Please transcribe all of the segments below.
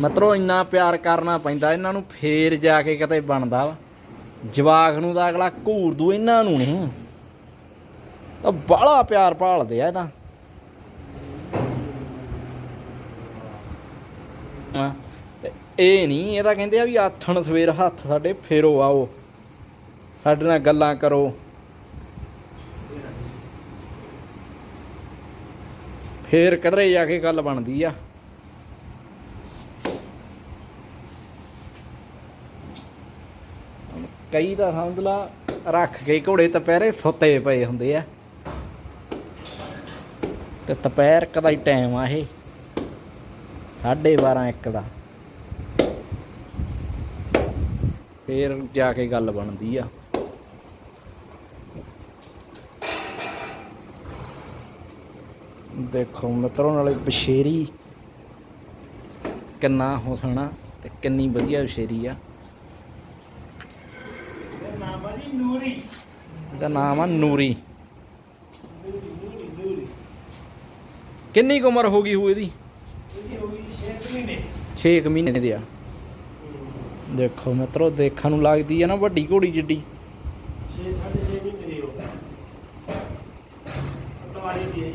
ਮਤਲਬ ਇੰਨਾ ਪਿਆਰ ਕਰਨਾ ਪੈਂਦਾ, ਇਹਨਾਂ ਨੂੰ ਫੇਰ ਜਾ ਕੇ ਕਿਤੇ ਬਣਦਾ ਵਾ। ਜਵਾਕ ਨੂੰ ਤਾਂ ਅਗਲਾ ਘੂਰ ਦੂ, ਇਹਨਾਂ ਨੂੰ ਨਹੀਂ। ਤਾਂ ਬਾਹਲਾ ਪਿਆਰ ਭਾਲਦੇ ਆ ਇਹਦਾ ਤੇ ਇਹ ਨਹੀਂ, ਇਹ ਤਾਂ ਕਹਿੰਦੇ ਆ ਵੀ ਆਥਣ ਸਵੇਰ ਹੱਥ ਸਾਡੇ ਫੇਰੋ ਆਓ। ਸਾਡੇ ਨਾਲ ਗੱਲਾਂ ਕਰੋ। ਫੇਰ ਕਿਧਰੇ ਜਾ ਕੇ ਗੱਲ ਬਣਦੀ ਆ। ਕਈ ਤਾਂ ਸਮਝ ਲਾ, ਰੱਖ ਕੇ ਘੋੜੇ ਦੁਪਹਿਰੇ ਸੁੱਤੇ ਪਏ ਹੁੰਦੇ ਆ। ਤੇ ਦੁਪਹਿਰ ਕਦਾ ਹੀ ਟਾਈਮ ਆ ਇਹ 12:30 1 ਦਾ। ਫੇਰ ਜਾ ਕੇ ਗੱਲ ਬਣਦੀ ਆ। ਦੇਖੋ ਮਿੱਤਰੋ ਨਾਲੇ ਬਸ਼ੇਰੀ ਕਿੰਨਾ ਹੁਸਨਾ ਤੇ ਕਿੰਨੀ ਵਧੀਆ ਬਸ਼ੇਰੀ ਆ। ਇਹਦਾ ਨਾਮ ਆ ਨੂਰੀ। ਕਿੰਨੀ ਉਮਰ ਹੋ ਗਈ ਹੋਊ ਇਹਦੀ? 6 ਮਹੀਨੇ ਦੀ ਆ। ਦੇਖੋ ਮਿੱਤਰੋ ਦੇਖਣ ਨੂੰ ਲੱਗਦੀ ਆ ਨਾ ਵੱਡੀ ਘੋੜੀ ਜਿੱਡੀ।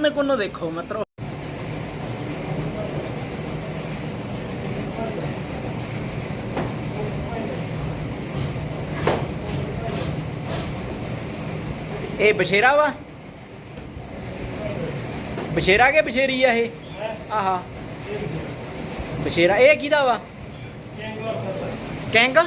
ਕੰਨ ਕੁੰਨ ਦੇਖੋ ਮਿੱਤਰੋ ਇਹ ਬਸ਼ੇਰਾ ਵਾ ਬਸ਼ੇਰਾ ਕੇ ਬਸ਼ੇਰੀ ਆ ਇਹ ਆਹਾ ਬਸ਼ੇਰਾ ਇਹ ਕਿਹਦਾ ਵਾ ਕੈਂਗ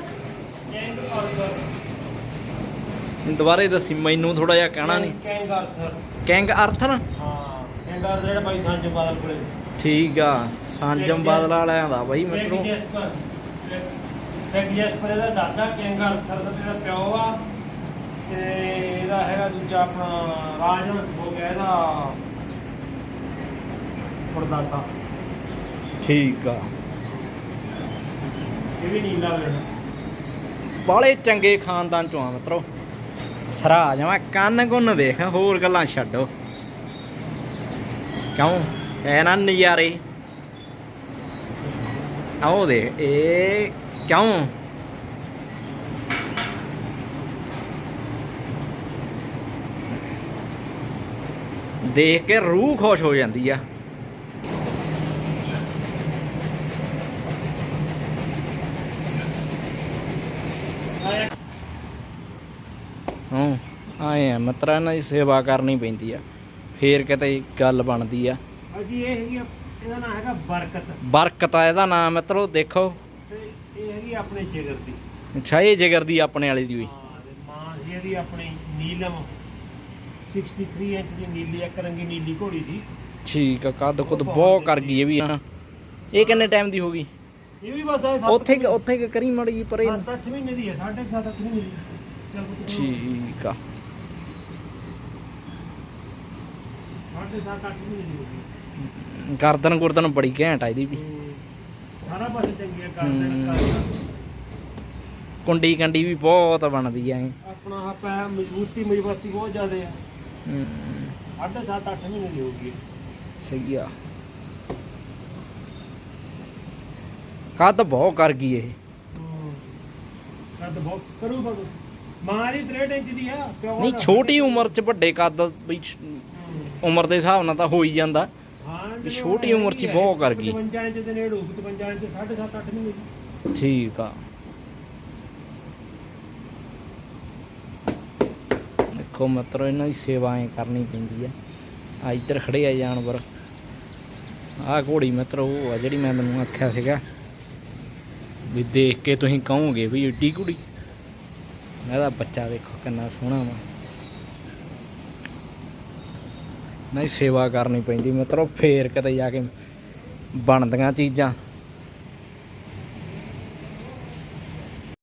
ਦੁਬਾਰੇ ਦੱਸੀ ਮੈਨੂੰ ਥੋੜਾ ਜਿਹਾ ਕਹਿਣਾ ਨਹੀਂ। ਕੈਂਗ ਆਰਥਰ। ਕੈਂਗ ਅਰਥਨ ਹਾਂ ਕੈਂਗ ਆਰਥਰ ਜਿਹੜਾ ਭਾਈ ਸੰਜਮ ਬਾਦਲ ਕੋਲੇ। ਠੀਕ ਆ ਸੰਜਮ ਬਾਦਲ ਵਾਲਿਆਂ ਦਾ ਬਾਈ ਮਿੱਤਰੋ। ਜੈਸਪਰ ਫ੍ਰੈਂਕ ਜੈਸਪਰ ਦਾ ਦਾਦਾ ਕੈਂਗ ਆਰਥਰ ਦਾ ਜਿਹੜਾ ਪਿਓ ਆ। ਤੇ ਇਹਦਾ ਹੈਗਾ ਦੂਜਾ ਆਪਣਾ ਰਾਜਵੰਸ਼ ਹੋ ਗਿਆ ਇਹਦਾ ਪੜਦਾਤਾ ਠੀਕ ਆ। ਇਹ ਵੀ ਨੀਲਾ ਲੈਣਾ ਬਾਲੇ ਚੰਗੇ ਖਾਨਦਾਨ ਚੋਂ ਆ ਮਿੱਤਰੋ। ਸਰਾ ਜਾਵਾਂ ਕੰਨ ਗੁੰਨ ਦੇਖ, ਹੋਰ ਗੱਲਾਂ ਛੱਡੋ। ਕਿਉਂ? ਹੈ ਨਾ ਨਜ਼ਾਰੇ। ਆਓ ਦੇ ਇਹ ਕਿਉਂ? ਦੇਖ ਕੇ ਰੂਹ ਖੁਸ਼ ਹੋ ਜਾਂਦੀ ਆ। ਹਾਂ। ਆਏ ਆ ਮਤਰਾ ਇਹਨਾਂ ਦੀ ਸੇਵਾ ਕਰਨੀ ਪੈਂਦੀ ਆ। ਫੇਰ ਕਿਤੇ ਗੱਲ ਬਣਦੀ ਆ। ਅਜੀ ਇਹ ਹੈਗੀ ਆ- ਇਹਦਾ ਨਾਮ ਹੈਗਾ ਬਰਕਤ। ਬਰਕਤ ਆ ਇਹਦਾ ਨਾਮ ਮਿੱਤਰੋ ਦੇਖੋ। ਤੇ ਇਹ ਹੈਗੀ ਆਪਣੇ ਜਿਗਰ ਦੀ। ਅੱਛਾ ਇਹ ਜਿਗਰ ਦੀ ਆਪਣੇ ਵਾਲੀ ਦੀ ਵੀ ਹਾਂ ਤੇ ਮਾਂ ਸੀ ਇਹਦੀ ਆਪਣੀ ਨੀਲਮ। 63 ਇੰਚ ਦੀ ਨੀਲੀ ਇੱਕ ਰੰਗੀ ਨੀਲੀ ਘੋੜੀ ਸੀ। ਠੀਕ ਆ ਕੱਦ ਕੁੱਦ ਬਹੁਤ ਕਰ ਗਈ ਇਹ ਵੀ ਹਾਂ ਇਹ ਕਿੰਨੇ ਟਾਈਮ ਦੀ ਹੋ ਗਈ? ਇਹ ਵੀ ਬਸ ਇਹ ਉੱਥੇ ਕੁ- ਉੱਥੇ ਕੁ ਕਰੀ ਮੜੀ ਪਰੇ ਨੂੰ। 7-8 ਮਹੀਨੇ ਦੀ ਹੈ 7.5 8 ਮਹੀਨੇ ਦੀ। ਠੀਕ ਆ। ਮਹੀਨੇ ਗਰਦਨ ਗੁਰਦਨ ਬੜੀ ਘੈਂਟ ਆ ਇਹਦੀ ਵੀ। ਸਾਰਾ ਪਾਸੇ ਚੰਗੀਆਂ ਕਰਦੇ ਹੂੰ। ਕਰਦੇ ਕੁੰਡੀ ਕੰਡੀ ਵੀ ਬਹੁਤ ਬਣਦੀ ਆ ਇਹ। ਆਪਣਾ ਪੈਰ ਮਜ਼ਬੂਤੀ ਮਜ਼ਬੂਤੀ ਬਹੁਤ ਜ਼ਿਆਦਾ ਆ। ਹੂੰ, ਸਾਢੇ ਸੱਤ ਅੱਠ ਮਹੀਨੇ ਦੀ ਹੋ ਗਈ ਸਹੀ ਆ। ਕੱਦ ਬਹੁਤ ਕਰ ਗਈ ਇਹ। ਕੱਦ ਬਹੁਤ ਕਰੂ ਬਗ ਮਾਂ ਦੀ 63 ਇੰਚ ਦੀ ਆ ਪਿਓ ਨਹੀਂ ਦਾ- ਛੋਟੀ ਉਮਰ ਚ ਵੱਡੇ ਕੱਦ ਵੀ ਛ-। ਉਮਰ ਦੇ ਹਿਸਾਬ ਨਾਲ ਤਾਂ ਹੋ ਹੀ ਜਾਂਦਾ। ਹਾਂ ਵੀ ਜਦੋਂ ਛੋਟੀ ਉਮਰ 'ਚ ਹੀ ਬਹੁਤ ਕਰ ਗਈ। 55 ਇੰਚ ਦੇ ਨੇੜੇ 55 ਇੰਚ ਸਾਢੇ ਸੱਤ ਅੱਠ ਮਹੀਨੇ ਦੀ। ਠੀਕ ਆ। ਦੇਖੋ ਮਿੱਤਰੋ ਇਹਨਾਂ ਦੀ ਸੇਵਾ ਐ ਕਰਨੀ ਪੈਂਦੀ ਆ। ਆ ਇੱਧਰ ਖੜੇ ਆ ਜਾਨਵਰ। ਆਹ ਘੋੜੀ ਮਿੱਤਰੋ ਉਹ ਆ ਜਿਹੜੀ ਮੈਂ ਤੁਹਾਨੂੰ ਆਖਿਆ ਸੀਗਾ। ਵੀ ਦੇਖ ਕੇ ਤੁਸੀਂ ਕਹੋਗੇ ਵੀ ਏਡੀ ਕੁੜੀ ਇਹਦਾ ਬੱਚਾ ਦੇਖੋ ਕਿੰਨਾ ਸੋਹਣਾ ਵਾ। ਨਹੀਂ ਸੇਵਾ ਕਰਨੀ ਪੈਂਦੀ ਮਤਲਬ ਫੇਰ ਕਿਤੇ ਜਾ ਕੇ ਬਣਦੀਆਂ ਚੀਜ਼ਾਂ।